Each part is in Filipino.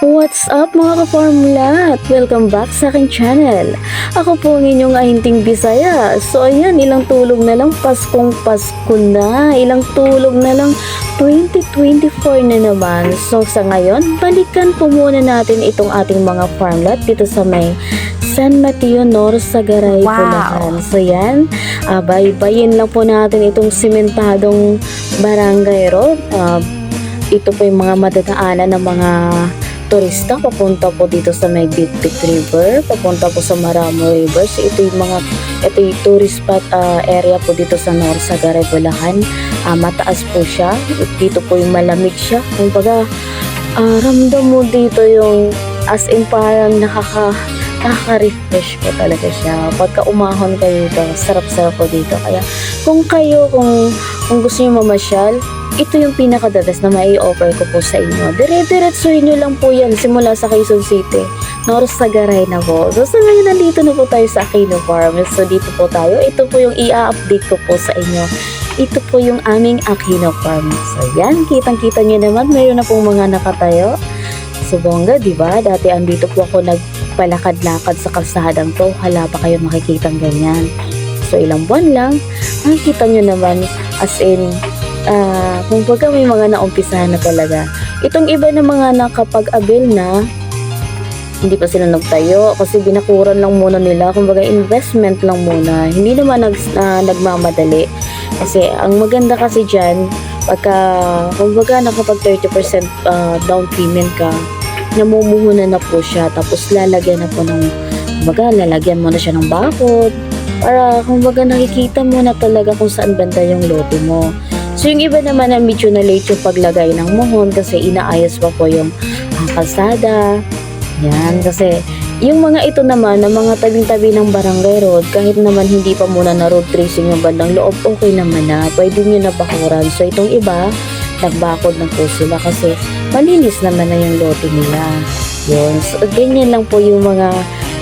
What's up mga ka-formula at welcome back sa aking channel. Ako po ang inyong ahinting Bisaya. So ayan, ilang tulog na lang Paskong Pasko na. Ilang tulog na lang 2024 na naman. So sa ngayon, balikan po muna natin itong ating mga farmland dito sa may San Mateo North Sagaray, Wow. Bulacan. So yan, uh, baybayin lang po natin itong simentadong barangay road. Ah, ito po yung mga madadaanan ng mga turista papunta po dito sa may Bitbit River, papunta po sa Maramo River. So ito yung mga ito yung tourist spot ah, area po dito sa North Sagaray, Bulacan. Ah, mataas po siya. Dito po yung malamig siya. Kumbaga, ah, ramdam mo dito yung as in parang nakaka nakaka-refresh po talaga siya. Pagka umahon kayo dito, sarap-sarap po dito. Kaya kung kayo, kung, kung gusto niyo mamasyal, ito yung pinaka-the na mai offer ko po sa inyo. Dire-diretsuhin nyo lang po yan simula sa Quezon City. North Sagaray na po. So, sa ngayon, nandito na po tayo sa Aquino Farm. So, dito po tayo. Ito po yung i-update ko po sa inyo. Ito po yung aming Aquino Farm. So, yan. Kitang-kita nyo naman. Mayroon na pong mga nakatayo. So, bongga, di ba? Dati andito po ako nagpalakad-lakad sa kalsadang to. Hala pa kayo makikitang ganyan. So, ilang buwan lang. Makikita nyo naman as in ah kung baga may mga naumpisahan na talaga. Itong iba na mga nakapag-abil na, hindi pa sila nagtayo kasi binakuran lang muna nila. Kumbaga investment lang muna. Hindi naman nag, ah, nagmamadali. Kasi ang maganda kasi dyan, pagka, kumbaga nakapag 30% ah, down payment ka, namumuhunan na po siya. Tapos lalagyan na po ng, kumbaga lalagyan mo na siya ng bakod. Para kumbaga nakikita mo na talaga kung saan banda yung lote mo. So yung iba naman na medyo na late yung paglagay ng mohon kasi inaayos pa po yung ah, kalsada. Yan, kasi yung mga ito naman na mga tabing-tabi ng barangay road, kahit naman hindi pa muna na road tracing yung bandang loob, okay naman na. Pwede nyo na bakuran. So itong iba, nagbakod na po sila kasi malinis naman na yung lote nila. Yun. So ganyan lang po yung mga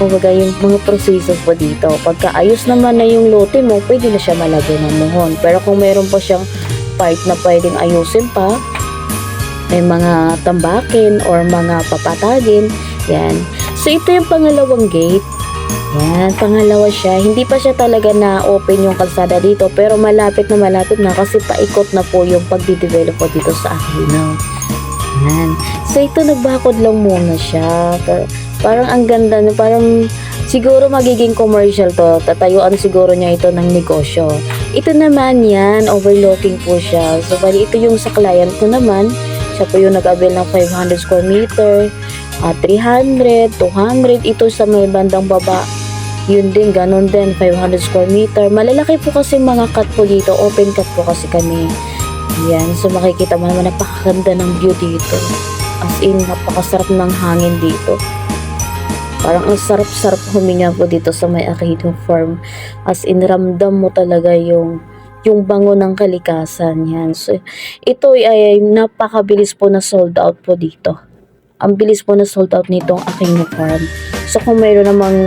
kumbaga yung mga proseso po dito. Pagka ayos naman na yung lote mo, pwede na siya malagay ng mohon. Pero kung meron pa siyang part na pwedeng ayusin pa, may mga tambakin or mga papatagin, yan. So, ito yung pangalawang gate. Yan, pangalawa siya. Hindi pa siya talaga na open yung kalsada dito, pero malapit na malapit na kasi paikot na po yung pagdidevelop po dito sa Aquino. Yan. So, ito nagbakod lang muna siya. Pa- Parang ang ganda, no? parang siguro magiging commercial to. Tatayuan siguro niya ito ng negosyo. Ito naman yan, overlooking po siya. So, bali ito yung sa client ko naman. Siya po yung nag-avail ng 500 square meter, ah, 300, 200. Ito sa may bandang baba. Yun din, ganun din, 500 square meter. Malalaki po kasi mga cut po dito. Open cut po kasi kami. Yan, so makikita mo naman napakaganda ng view dito. As in, napakasarap ng hangin dito. Parang ang sarap-sarap huminga po dito sa may Aquino Farm. As in, ramdam mo talaga yung yung bango ng kalikasan yan. So, ito ay, ay napakabilis po na sold out po dito. Ang bilis po na sold out nitong Aquino Farm. So, kung mayroon namang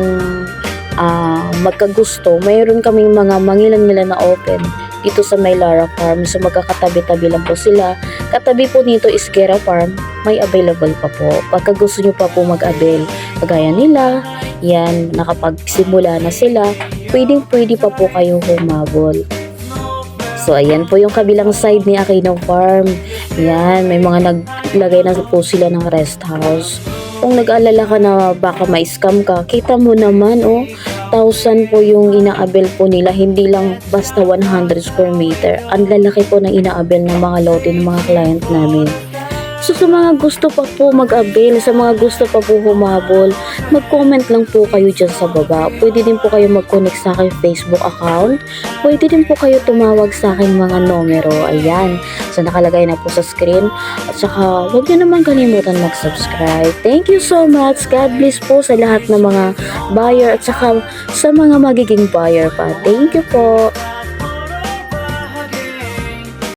ah, magkagusto, mayroon kaming mga mangilan-ngilan na open dito sa may Lara Farm. So, magkakatabi-tabi lang po sila. Katabi po nito is Gera Farm. May available pa po. Pagka gusto nyo pa po mag-avail, kagaya nila, yan, nakapagsimula na sila, pwedeng pwede pa po kayo humabol. So, ayan po yung kabilang side ni Aquino Farm. Yan, may mga naglagay na po sila ng rest house. Kung nag-alala ka na baka ma-scam ka, kita mo naman, oh, 1,000 po yung inaabel po nila, hindi lang basta 100 square meter. Ang lalaki po ng inaabel ng mga lote ng mga client namin. So sa mga gusto pa po mag-avail, sa mga gusto pa po humabol, mag-comment lang po kayo dyan sa baba. Pwede din po kayo mag-connect sa aking Facebook account. Pwede din po kayo tumawag sa aking mga numero. Ayan. So nakalagay na po sa screen. At saka huwag nyo naman kalimutan mag-subscribe. Thank you so much. God bless po sa lahat ng mga buyer at saka sa mga magiging buyer pa. Thank you po.